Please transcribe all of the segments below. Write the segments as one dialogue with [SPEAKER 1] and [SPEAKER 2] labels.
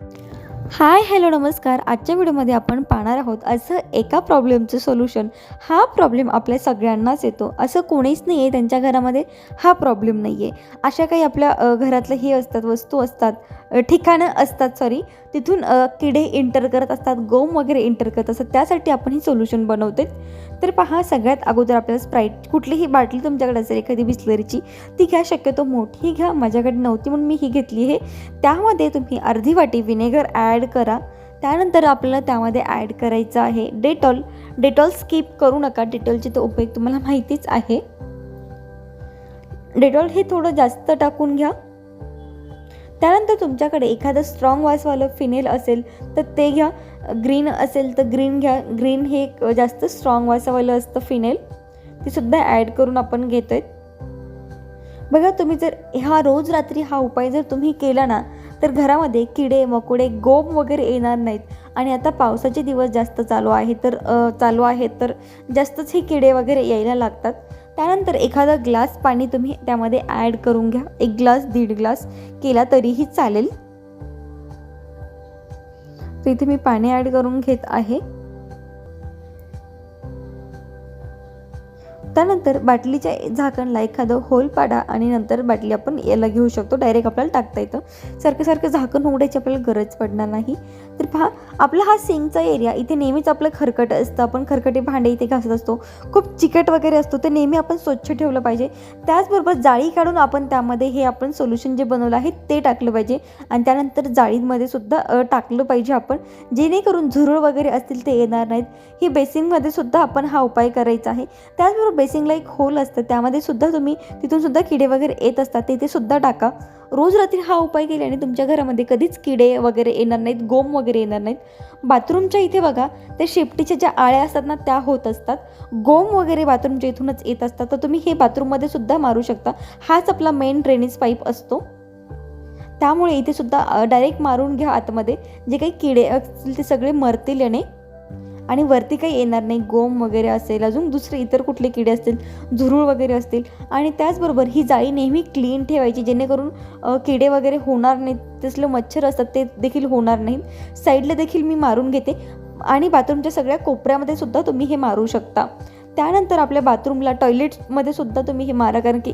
[SPEAKER 1] you hi hello नमस्कार. आजच्या व्हिडिओमध्ये आपण पाहणार आहोत असं एका प्रॉब्लेमचं सोल्युशन. हा प्रॉब्लेम आपल्या सगळ्यांनाच येतो. असं कोणीच नाही आहे त्यांच्या घरामध्ये. हा प्रॉब्लेम नाही आहे अशा काही आपल्या घरातलं हे असतात वस्तू असतात ठिकाणं असतात सॉरी तिथून किडे इंटर करत असतात गोम वगैरे इंटर करत असतात त्यासाठी आपण ही सोल्युशन बनवते तर पहा सगळ्यात अगोदर आपल्याला स्प्राईट कुठलीही बाटली तुमच्याकडे असेल एखादी बिस्लरीची ती घ्या शक्यतो मोठी घ्या. माझ्याकडे नव्हती म्हणून मी ही घेतली आहे. त्यामध्ये तुम्ही अर्धी वाटी विनेगर ॲड ॲड करा. त्यानंतर आपल्याला त्यामध्ये ॲड करायचं आहे. डेटॉल डेटॉल स्किप करू नका. डेटॉलचे तर उपयोग तुम्हाला माहितीच आहे. डेटॉल हे थोडं जास्त टाकून घ्या. त्यानंतर तुमच्याकडे एखादं स्ट्रॉंग वासवालं फिनेल असेल तर ते घ्या. ग्रीन असेल तर ग्रीन घ्या. ग्रीन हे एक जास्त स्ट्रॉंग वासवालं असतं फिनेल ते सुद्धा ॲड करून आपण घेतो आहे बघा तुम्ही जर हा रोज रात्री हा उपाय जर तुम्ही केला ना तर घरामध्ये किडे मकोडे गोम वगैरे येणार नाहीत. आणि आता पावसाचे दिवस जास्त चालू आहे तर चालू आहेत तर जास्तच हे किडे वगैरे यायला लागतात. त्यानंतर एखादा ग्लास पाणी तुम्ही त्यामध्ये ॲड करून घ्या. एक ग्लास दीड ग्लास केला तरीही चालेल. तर इथे मी पाणी ॲड करून घेत आहे. त्यानंतर बाटलीच्या झाकणला एखादं होल पाडा आणि नंतर बाटली आपण याला घेऊ शकतो. डायरेक्ट आपल्याला टाकता येतं. सारखं सारखं झाकण उघडायची आपल्याला गरज पडणार नाही. तर पहा आपला हा सिंकचा एरिया इथे नेहमीच आपलं खरकट असतं. आपण खरकटे भांडे इथे घासत असतो. खूप चिकट वगैरे असतो. ते नेहमी आपण स्वच्छ ठेवलं पाहिजे. त्याचबरोबर जाळी काढून आपण त्यामध्ये हे आपण सोल्युशन जे बनवलं आहे ते टाकलं पाहिजे. आणि त्यानंतर जाळीमध्ये सुद्धा टाकलं पाहिजे आपण. जेणेकरून झुरळ वगैरे असतील ते येणार नाहीत. ही बेसिनमध्ये सुद्धा आपण हा उपाय करायचा आहे. त्याचबरोबर बेसिंगला एक होल असतं. त्यामध्ये सुद्धा तुम्ही तिथून सुद्धा किडे वगैरे येत असतात. तिथे सुद्धा टाका. रोज रात्री हा उपाय केल्याने तुमच्या घरामध्ये कधीच किडे वगैरे येणार नाहीत गोम वगैरे येणार नाहीत. बाथरूमच्या इथे बघा त्या शेपटीच्या ज्या आळ्या असतात ना त्या होत असतात. गोम वगैरे बाथरूमच्या इथूनच येत असतात. तर तुम्ही हे बाथरूममध्ये सुद्धा मारू शकता. हाच आपला मेन ड्रेनेज पाईप असतो. त्यामुळे इथे सुद्धा डायरेक्ट मारून घ्या आतमध्ये. जे काही किडे असतील ते सगळे मरतील याने. आणि वरती काही येणार नाही. गोम वगैरे असेल अजून दुसरे इतर कुठले किडे असतील झुरूळ वगैरे असतील. आणि त्याचबरोबर ही जाळी नेहमी क्लीन ठेवायची जेणेकरून किडे वगैरे होणार नाहीत. तसलं मच्छर असतात ते देखील होणार नाहीत. साईडला देखील मी मारून घेते. आणि बाथरूमच्या सगळ्या कोपऱ्यामध्ये सुद्धा तुम्ही हे मारू शकता. त्यानंतर आपल्या बाथरूमला टॉयलेटमध्ये सुद्धा तुम्ही हे मारा. कारण की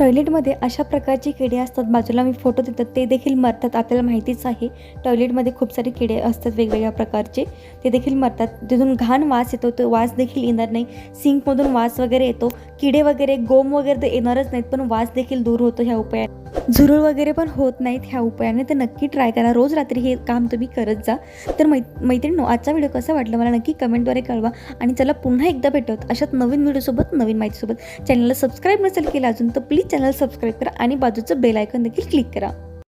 [SPEAKER 1] टॉयलेटमध्ये अशा प्रकारचे किडे असतात. बाजूला मी फोटो देतात ते देखील मरतात. आपल्याला माहितीच आहे टॉयलेटमध्ये खूप सारे किडे असतात वेगवेगळ्या प्रकारचे. ते देखील मरतात. तिथून घाण वास येतो. तो वास देखील येणार नाही. सिंकमधून वास वगैरे येतो. किडे वगैरे गोम वगैरे तर येणारच नाहीत पण वास देखील दूर होतो ह्या उपायात झुरळ वगैरे पण होत नाहीत ह्या उपायाने तर नक्की ट्राय करा. रोज रात्री हे काम तुम्ही करत जा. तर मै मैत्रिणी आजचा व्हिडिओ कसा वाटला मला नक्की कमेंटद्वारे कळवा. आणि चला पुन्हा एकदा भेटत अशात नवीन व्हिडिओसोबत नवीन माहितीसोबत. चॅनलला सबस्क्राईब नसेल केलं अजून तर प्लीज चॅनल सबस्क्राईब करा आणि बाजूचं बेल आयकॉन देखील क्लिक करा.